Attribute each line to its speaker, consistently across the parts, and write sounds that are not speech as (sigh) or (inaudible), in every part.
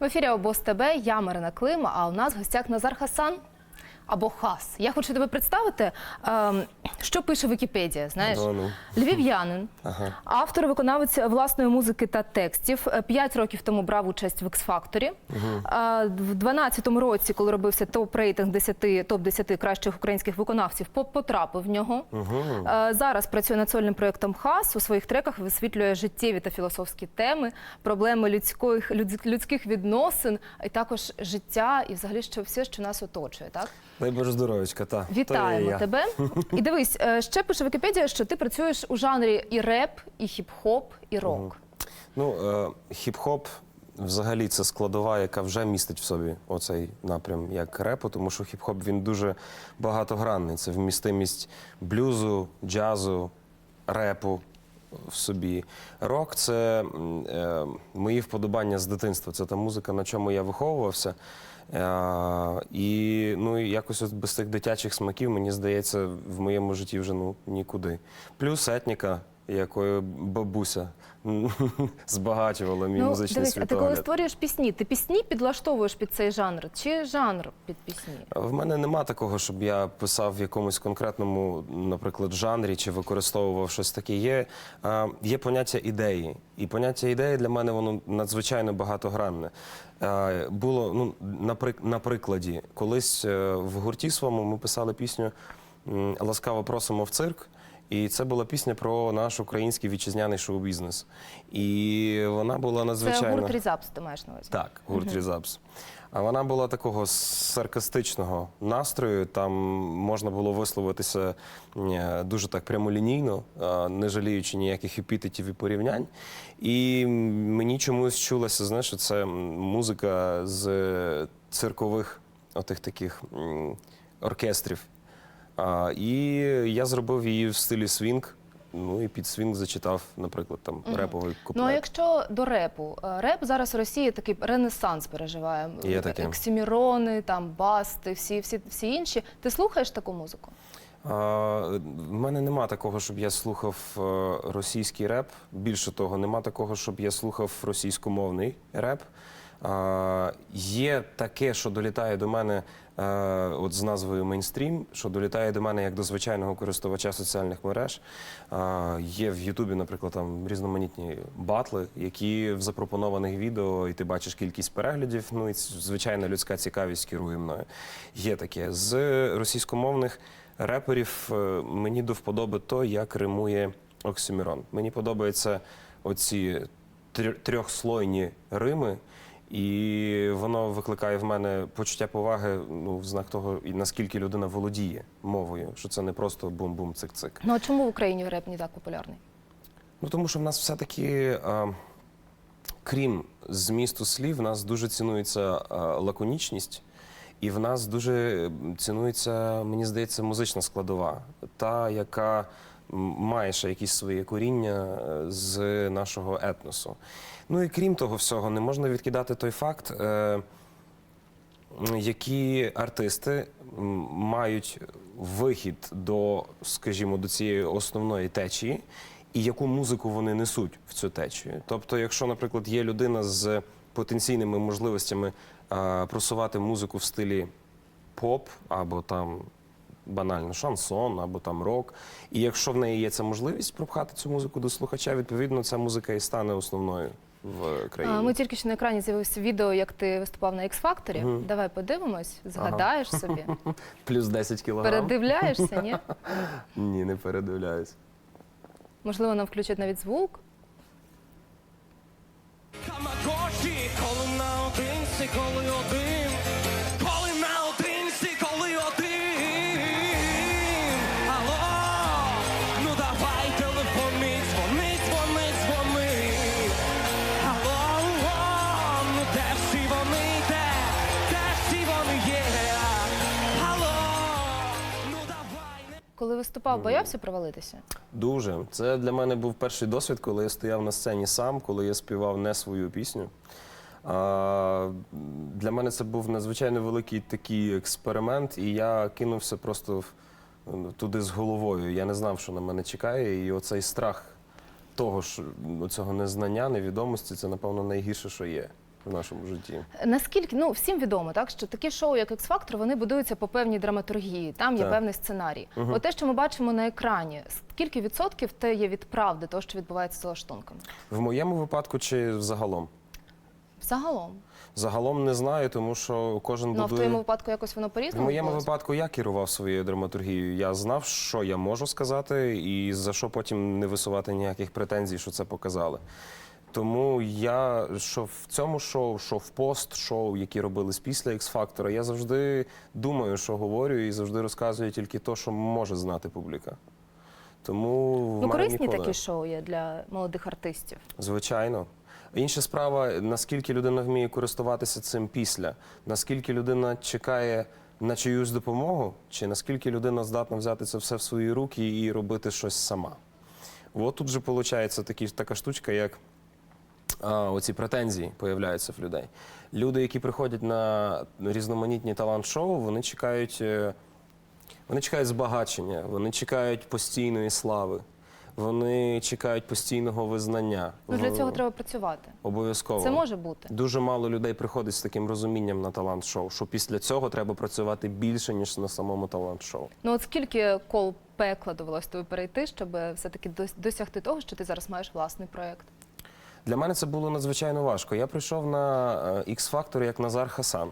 Speaker 1: В ефірі обоз ТБ, я Марина Клим, а у нас в гостях Назар Хасан або Хас. Я хочу тебе представити, ем, що пише Вікіпедія. Знаєш,
Speaker 2: Да, ну.
Speaker 1: львів'янин,
Speaker 2: Ага.
Speaker 1: автор, виконавець власної музики та текстів. Е, П'ять років тому брав участь в X-Factor. Е, В 12-му році, коли робився топ-рейтинг 10, топ-10 кращих українських виконавців, по- потрапив в нього. Е, Зараз працює над сольним проєктом ХАС. У своїх треках висвітлює життєві та філософські теми, проблеми людських, людсь- людських відносин, і також життя, і взагалі що все, що нас оточує. Так
Speaker 2: Дай Боже здоров'ячка, та.
Speaker 1: Вітаємо тебе. (laughs) І дивись, е, ще пише Вікіпедія, що ти працюєш у жанрі і реп, і хіп-хоп, і рок.
Speaker 2: Ну, е, хіп-хоп взагалі це складова, яка вже містить в собі оцей напрям як репу, тому що хіп-хоп він дуже багатогранний. Це вмістимість блюзу, джазу, репу в собі. Рок це е, мої вподобання з дитинства. Це та музика, на чому я виховувався. Е, і ну, якось от без цих дитячих смаків, мені здається, в моєму житті вже ну, нікуди. Плюс етніка, якою бабуся (laughs) збагачувала мій
Speaker 1: Ну,
Speaker 2: музичний
Speaker 1: дивись, а ти коли створюєш пісні, ти пісні підлаштовуєш під цей жанр, чи жанр під пісні?
Speaker 2: В мене нема такого, щоб я писав в якомусь конкретному, наприклад, жанрі чи використовував щось таке. Є, є поняття ідеї. І поняття ідеї для мене воно надзвичайно багатогранне. Було, ну, наприк- на прикладі, колись е, в гурті своєму ми писали пісню Ласкаво просимо в цирк. І це була пісня про наш український вітчизняний шоу-бізнес. І вона була
Speaker 1: Це
Speaker 2: надзвичайно.
Speaker 1: гурт Різапс, ти маєш на увазі?
Speaker 2: Так, гурт Різапс. А вона була такого саркастичного настрою. Там можна було висловитися е, дуже так прямолінійно, е, не жаліючи ніяких епітетів і порівнянь. І мені чомусь чулося, знаєш, що це музика з циркових отих таких оркестрів. А, і я зробив її в стилі свінг. Ну і під свінг зачитав, наприклад, там реповий куплет.
Speaker 1: Ну а якщо до репу, Е, реп зараз в Росії такий ренесанс переживає.
Speaker 2: Є таке.
Speaker 1: Оксімірони, там басти, всі, всі, всі інші. Ти слухаєш таку музику?
Speaker 2: А, В мене нема такого, щоб я слухав е, російський реп. Більше того, нема такого, щоб я слухав російськомовний реп. Є таке, що долітає до мене е, от з назвою мейнстрім, що долітає до мене як до звичайного користувача соціальних мереж. Є в Ютубі, наприклад, там різноманітні батли, які в запропонованих відео, і ти бачиш кількість переглядів. Ну і звичайна людська цікавість керує мною. Є таке з російськомовних реперів е, мені до вподоби то, як римує Оксимірон. Мені подобаються оці трьохслойні рими, і воно викликає в мене почуття поваги ну, в знак того, і наскільки людина володіє мовою, що це не просто бум-бум, цик-цик.
Speaker 1: Ну а чому в Україні реп не так популярний?
Speaker 2: Ну тому що в нас все-таки, крім змісту слів, в нас дуже цінується а, лаконічність, і в нас дуже цінується, мені здається, музична складова, та, яка має ще якісь свої коріння е, з нашого етносу. Ну і крім того всього, не можна відкидати той факт. Е, які артисти мають вихід до, скажімо, до цієї основної течії, і яку музику вони несуть в цю течію. Тобто, якщо, наприклад, є людина з потенційними можливостями просувати музику в стилі поп або там. Банально шансон або там рок. І якщо в неї є ця можливість пропхати цю музику до слухача, відповідно ця музика і стане основною в країні.
Speaker 1: А, Ми тільки що на екрані з'явилося відео, як ти виступав на X-Factor. Давай подивимось, згадаєш собі. (laughs)
Speaker 2: Плюс 10 кілограм.
Speaker 1: Передивляєшся, ні? (laughs)
Speaker 2: Ні, не передивляюсь.
Speaker 1: Можливо, нам включать навіть звук.
Speaker 3: Камагоші, коли наодинці, коли один,
Speaker 1: виступав, боявся провалитися?
Speaker 2: Дуже. Це для мене був перший досвід, коли я стояв на сцені сам, коли я співав не свою пісню. А, для мене це був надзвичайно великий такий експеримент, і я кинувся просто туди з головою. Я не знав, що на мене чекає, і оцей страх того, що цього незнання, невідомості, це, напевно, найгірше, що є. В нашому житті.
Speaker 1: Наскільки ну всім відомо, так що такі шоу, як X-Factor, вони будуються по певній драматургії. Там є
Speaker 2: Так.
Speaker 1: певний сценарій. От те, що ми бачимо на екрані, скільки відсотків те є від правди, того, що відбувається за лаштунками?
Speaker 2: В моєму випадку чи загалом?
Speaker 1: Загалом,
Speaker 2: Загалом не знаю, тому що кожен
Speaker 1: ну а в твоєму випадку якось воно
Speaker 2: В
Speaker 1: по-різному.
Speaker 2: моєму
Speaker 1: відбулося?
Speaker 2: випадку я керував своєю драматургією. Я знав, що я можу сказати, і за що потім не висувати ніяких претензій, що це показали. Тому я що в цьому шоу, що в пост-шоу, які робились після X-Factor, я завжди думаю, що говорю, і завжди розказую тільки те, що може знати публіка. Тому в
Speaker 1: Ну
Speaker 2: мене
Speaker 1: корисні
Speaker 2: ніколи...
Speaker 1: такі шоу є для молодих артистів.
Speaker 2: Звичайно. Інша справа, наскільки людина вміє користуватися цим після, наскільки людина чекає на чиюсь допомогу, чи наскільки людина здатна взяти це все в свої руки і робити щось сама. От тут же виходить така штучка, як а, оці претензії появляються в людей. Люди, які приходять на різноманітні талант-шоу, вони чекають, е, вони чекають збагачення, вони чекають постійної слави, вони чекають постійного визнання.
Speaker 1: Ну для цього треба працювати.
Speaker 2: Обов'язково.
Speaker 1: Це може бути.
Speaker 2: Дуже мало людей приходить з таким розумінням на талант-шоу, що після цього треба працювати більше, ніж на самому талант-шоу.
Speaker 1: Ну от скільки кол пекла довелось тобі перейти, щоб все-таки досягти того, що ти зараз маєш власний проєкт?
Speaker 2: Для мене це було надзвичайно важко. Я прийшов на е, X-Factor як Назар Хасан.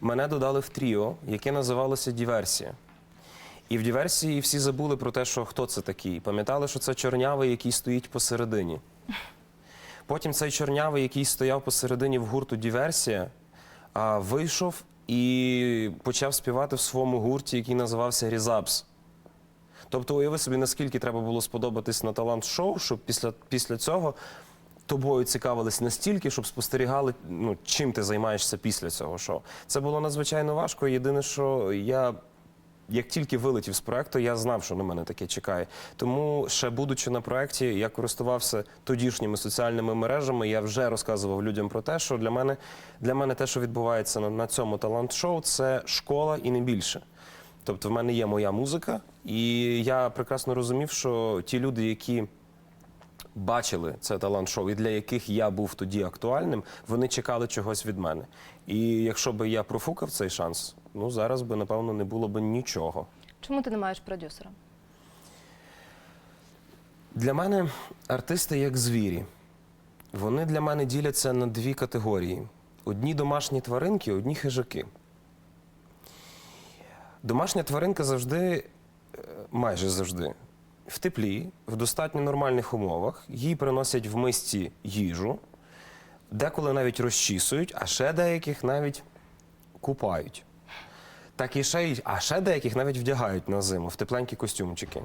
Speaker 2: Мене додали в тріо, яке називалося Діверсія. І в диверсії всі забули про те, що хто це такий. Пам'ятали, що це чорнявий, який стоїть посередині. Потім цей чорнявий, який стояв посередині в гурту Діверсія, вийшов і почав співати в своєму гурті, який називався Різабс. Тобто, уяви собі, наскільки треба було сподобатись на талант-шоу, щоб після, після цього тобою цікавились настільки, щоб спостерігали, ну, чим ти займаєшся після цього шоу. Це було надзвичайно важко. Єдине, що я. Як тільки вилетів з проекту, я знав, що на мене таке чекає. Тому, ще будучи на проекті, я користувався тодішніми соціальними мережами. Я вже розказував людям про те, що для мене, для мене те, що відбувається на, на цьому талант-шоу, це школа і не більше. Тобто, в мене є моя музика, і я прекрасно розумів, що ті люди, які бачили це талант-шоу, і для яких я був тоді актуальним, вони чекали чогось від мене. І якщо би я профукав цей шанс, ну зараз би напевно не було б нічого.
Speaker 1: Чому ти не маєш продюсера?
Speaker 2: Для мене артисти як звірі. Вони для мене діляться на дві категорії: одні домашні тваринки, одні хижаки. Домашня тваринка завжди, е, майже завжди, в теплі, в достатньо нормальних умовах. Їй приносять в мисці їжу, деколи навіть розчісують, а ще деяких навіть купають. Так і ще, а ще деяких навіть вдягають на зиму в тепленькі костюмчики.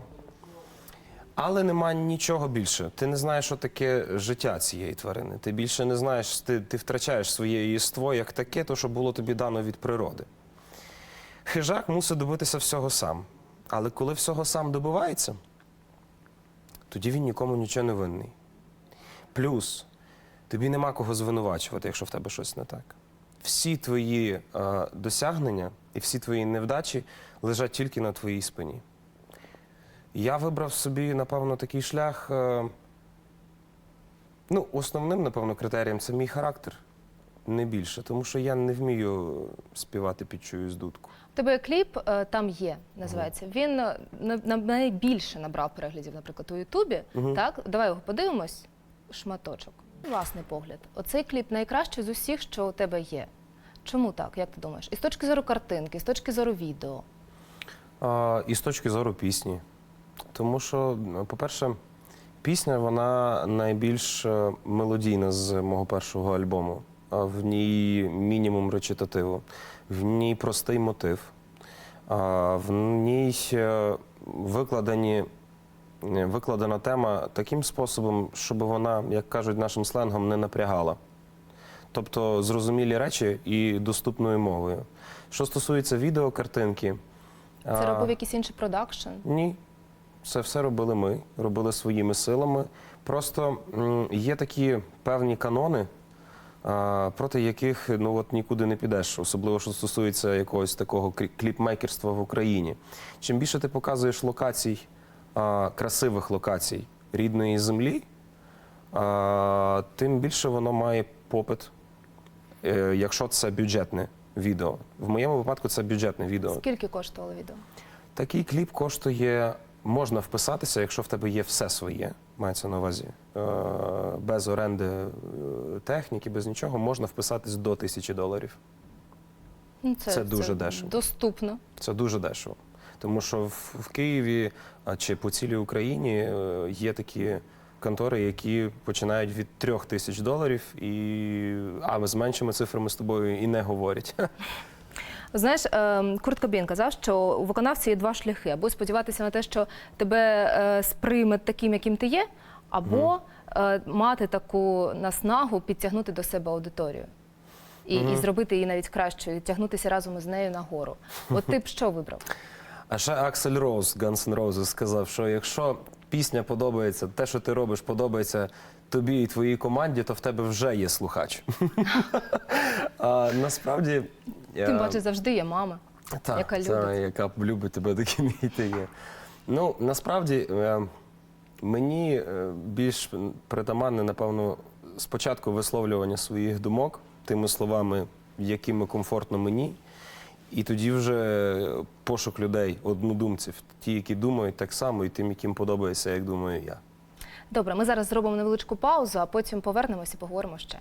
Speaker 2: Але нема нічого більше. Ти не знаєш, що таке життя цієї тварини. Ти більше не знаєш, ти, ти втрачаєш своє єство як таке, то що було тобі дано від природи. Хижак мусить добитися всього сам. Але коли всього сам добивається, тоді він нікому нічого не винний. Плюс тобі нема кого звинувачувати, якщо в тебе щось не так. Всі твої е, досягнення і всі твої невдачі лежать тільки на твоїй спині. Я вибрав собі, напевно, такий шлях. е, Ну, основним, напевно, критерієм це мій характер. Не більше, тому що я не вмію співати під чиюсь дудку.
Speaker 1: Тебе кліп е, там є, називається. Він е, на, на найбільше набрав переглядів, наприклад, у Ютубі. Так, давай його подивимось. Шматочок. Власний погляд. Оцей кліп найкращий з усіх, що у тебе є. Чому так? Як ти думаєш? І з точки зору картинки, і з точки зору відео.
Speaker 2: А, і з точки зору пісні. Тому що, по-перше, пісня вона найбільш е, мелодійна з мого першого альбому. А В ній мінімум речитативу, в ній простий мотив, в ній е, викладені, е, викладена тема таким способом, щоб вона, як кажуть нашим сленгом, не напрягала. Тобто зрозумілі речі і доступною мовою. Що стосується відеокартинки,
Speaker 1: Це робив якийсь інший продакшн.
Speaker 2: ні, це все робили ми, робили своїми силами. Просто є такі певні канони, проти яких ну от нікуди не підеш, особливо що стосується якогось такого кліпмейкерства в Україні. Чим більше ти показуєш локацій, красивих локацій рідної землі, тим більше воно має попит е, якщо це бюджетне відео. В моєму випадку це бюджетне відео.
Speaker 1: Скільки коштувало відео?
Speaker 2: Такий кліп коштує, можна вписатися, якщо в тебе є все своє, мається на увазі, е, без оренди е, техніки, без нічого, можна вписатись до тисячі доларів.
Speaker 1: Ну,
Speaker 2: Це дуже дешево.
Speaker 1: Доступно.
Speaker 2: Це дуже дешево. Тому що в, в Києві а, чи по цілій Україні е, є такі контори, які починають від трьох тисяч доларів, і а з меншими цифрами з тобою і не говорять. (laughs)
Speaker 1: Знаєш, ем, Курт Кобін казав, що у виконавці є два шляхи: або сподіватися на те, що тебе е, сприйме таким, яким ти є, або е, мати таку наснагу підтягнути до себе аудиторію. І, і зробити її навіть кращою, і тягнутися разом із нею нагору. От ти б що вибрав? (laughs)
Speaker 2: А ще Аксель Роуз, Guns N' Roses, сказав, що якщо пісня подобається, те, що ти робиш, подобається тобі і твоїй команді, то в тебе вже є слухач. (laughs) а, насправді.
Speaker 1: Тим паче завжди є мама,
Speaker 2: Так,
Speaker 1: яка любить.
Speaker 2: яка любить тебе таким, і ти є. Ну, насправді, е, мені е, більш притаманне, напевно, спочатку висловлювання своїх думок тими словами, якими комфортно мені, і тоді вже пошук людей, однодумців, ті, які думають так само, і тим, яким подобається, як думаю я.
Speaker 1: Добре, ми зараз зробимо невеличку паузу, а потім повернемося і поговоримо ще.